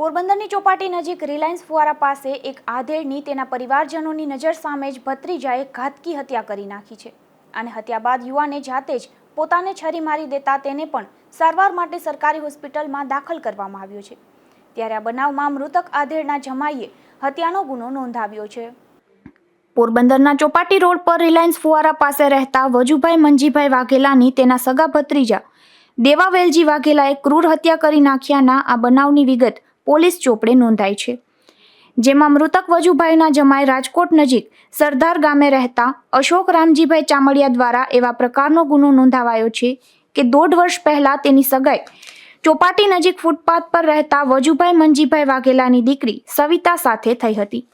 પોરબંદરની ચોપાટી નજીક રિલાયન્સ ફુવારા પાસે એક આધેડની તેના પરિવારજનોની નજર સામે જ ભત્રીજાએ ઘાતકી હત્યા કરી નાખી છે. અને હત્યા બાદ યુવાને જાતે જ પોતાને છરી મારી દેતા તેને પણ સારવાર માટે સરકારી હોસ્પિટલમાં દાખલ કરવામાં આવ્યો છે. ત્યારે આ બનાવમાં મૃતક આધેડના જમાઈએ હત્યાનો ગુનો નોંધાવ્યો છે. પોરબંદરના ચોપાટી રોડ પર રિલાયન્સ ફુવારા પાસે રહેતા વજુભાઈ મંજીભાઈ વાઘેલાની તેના સગા ભત્રીજા દેવાવેલજી વાઘેલાએ ક્રૂર હત્યા કરી નાખ્યાના આ બનાવની વિગત પોલીસ ચોપડે નોંધાઈ છે. જેમાં મૃતક વજુભાઈના જમાઈ રાજકોટ નજીક સરદાર ગામે રહેતા અશોક રામજીભાઈ ચામડિયા દ્વારા એવા પ્રકારનો ગુનો નોંધાવાયો છે કે દોઢ વર્ષ પહેલા તેની સગાઈ ચોપાટી નજીક ફૂટપાથ પર રહેતા વજુભાઈ મંજીભાઈ વાઘેલાની દીકરી સવિતા સાથે થઈ હતી.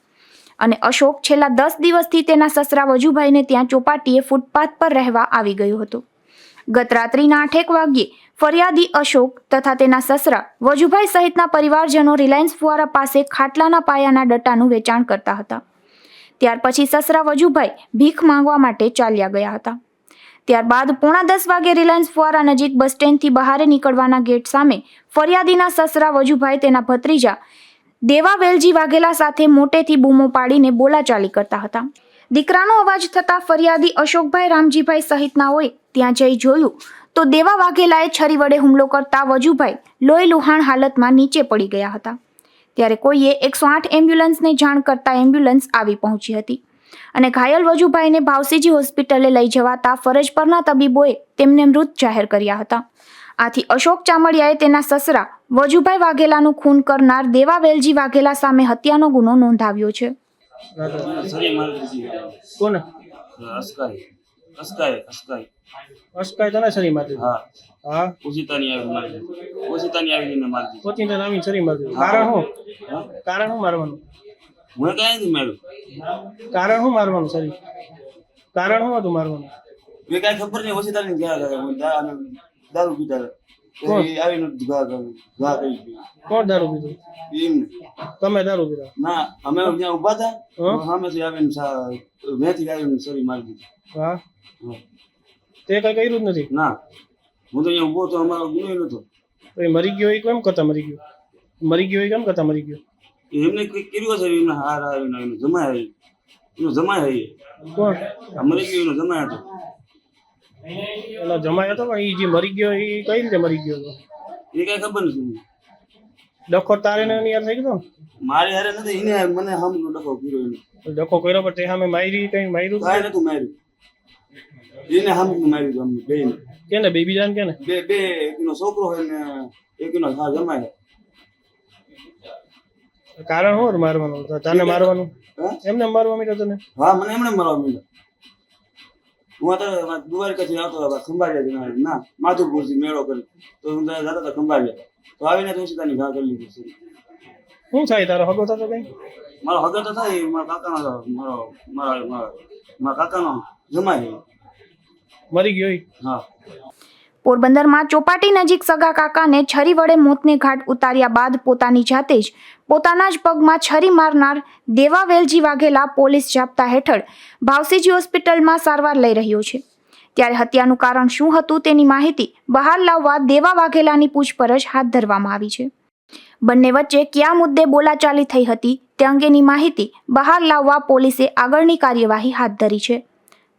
અને અશોક છેલ્લા દસ દિવસથી તેના સસરા વજુભાઈને ત્યાં ચોપાટીએ ફૂટપાથ પર રહેવા આવી ગયો હતો. ગત રાત્રિના આઠેક વાગ્યે ફરિયાદી અશોક તથા તેના સસરા વજુભાઈ સહિતના પરિવારજનો રિલાયન્સ ફુવારા પાસે ખાટલાના પાયાના ડટ્ટાનું વેચાણ કરતા હતા. ત્યાર પછી સસરા વજુભાઈ ભીખ માંગવા માટે ચાલ્યા ગયા હતા. ત્યારબાદ પોણા દસ વાગે રિલાયન્સ ફુવારા નજીક બસ સ્ટેન્ડથી બહાર નીકળવાના ગેટ સામે ફરિયાદીના સસરા વજુભાઈ તેના ભત્રીજા દેવા વેલજી વાઘેલા સાથે મોટેથી બૂમો પાડીને બોલાચાલી કરતા હતા. દીકરાનો અવાજ થતા ફરિયાદી અશોકભાઈ રામજીભાઈ સહિતનાઓએ ત્યાં જઈ જોયું. તો દેવા વાઘેલાએ છરી વડે હુમલો કરતા વજુભાઈ લોહી લુહાણ હાલતમાં નીચે પડી ગયા હતા. ત્યારે કોઈએ એકસો આઠ એમ્બ્યુલન્સને જાણ કરતા એમ્બ્યુલન્સ આવી પહોંચી હતી. અને ઘાયલ વજુભાઈને ભાવસીજી હોસ્પિટલે લઈ જવાતા ફરજ પરના તબીબોએ તેમને મૃત જાહેર કર્યા હતા. આથી અશોક ચામડિયાએ તેના સસરા વજુભાઈ વાઘેલાનું ખૂન કરનાર દેવા વેલજી વાઘેલા સામે હત્યાનો ગુનો નોંધાવ્યો છે. કોને? અસ્કાઈ અસ્કાઈ અસ્કાઈ અસ્કાય તને સરી મારી હા. હા? ઓશિતાની આવી મારી દીધી ઓશિતાની આવીને મારી તને આવીને સરી મારી કારણ શું? હા? કારણ શું મારવાનું? હું કાંઈ નથી માર્યું. કારણ શું મારવાનું સરી કારણ શું હતું મારવાનું? મેં કઈ ખબર નહીં ઓશિતાની ગયા ગયા. હું દારૂ પીતા આવીને ઘા કરી કરી કોણ દારૂ પીધું? એમને તમે દારૂ પીધા? ના અમે ત્યાં ઊભા હતા? સામેથી આવીને મેથી આવીને સરી મારી દીધી. હા. તે કઈ કર્યું જ નથી? ના. હું તો અહીંયા ઊભો તો અમારો ગુનો નતો એ મરી ગયો એ કેમ કરતા મરી ગયો? મરી ગયો એ કેમ કરતા મરી ગયો? એમને કર્યું હશે એમને હાર આવીને જમાય એનો જમાય કોણ? મરી ગયો એનો જમાય હતો. એનો જમાય હતો પણ એ જે મરી ગયો એ કઈ રીતે મરી ગયો હતો? એ કઈ ખબર નથી ડખો તારે ને એની યાર થઈ ગયો મારી હારે નથી એને મને હમનો ડખો કર્યો એનો. ડખો કર્યો પણ તે સામે મારી કઈ માર્યું? કઈ નતું માર્યું. એને હમનું માર્યું અમને બે કેને બેબી જાન કેને? બે બે એકનો છોકરો હોય ને એકનો હા જમાય કારણ શું મારવાનું? તને મારવાનું? હા? એમને મારવા માંડ્યો તને? હા મને એમને મારવા માંડ્યો. હું અત્યારે દ્વારકાથી આવતો હતો ખંભાળિયા ના માધુપુરથી મેળો કરી તો હું જતો હતો ખંભાળિયા. તો આવીને તો સીતાની ઘા કરી લીધી છે. શું થાય? તારો હગો થતો કઈ? મારો હગર તો થાય મારા કાકાનો મારો મારા મારા મારા કાકાનો જમાય મરી ગયો. હા. પોરબંદરમાં ચોપાટી નજીક સગા કાકાને છરી વડે મોતને ઘાટ ઉતાર્યા બાદ પોતાની જાતે જ પોતાના જ પગમાં છરી મારનાર દેવાવેલજી વાઘેલા પોલીસ જાપ્તા હેઠળ ભાવસીજી હોસ્પિટલમાં સારવાર લઈ રહ્યો છે. ત્યારે હત્યાનું કારણ શું હતું તેની માહિતી બહાર લાવવા દેવા વાઘેલાની પૂછપરછ હાથ ધરવામાં આવી છે. બંને વચ્ચે કયા મુદ્દે બોલાચાલી થઈ હતી તે અંગેની માહિતી બહાર લાવવા પોલીસે આગળની કાર્યવાહી હાથ ધરી છે.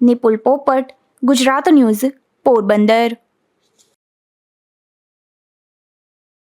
નિપુલ પોપટ, ગુજરાત ન્યૂઝ, પોરબંદર.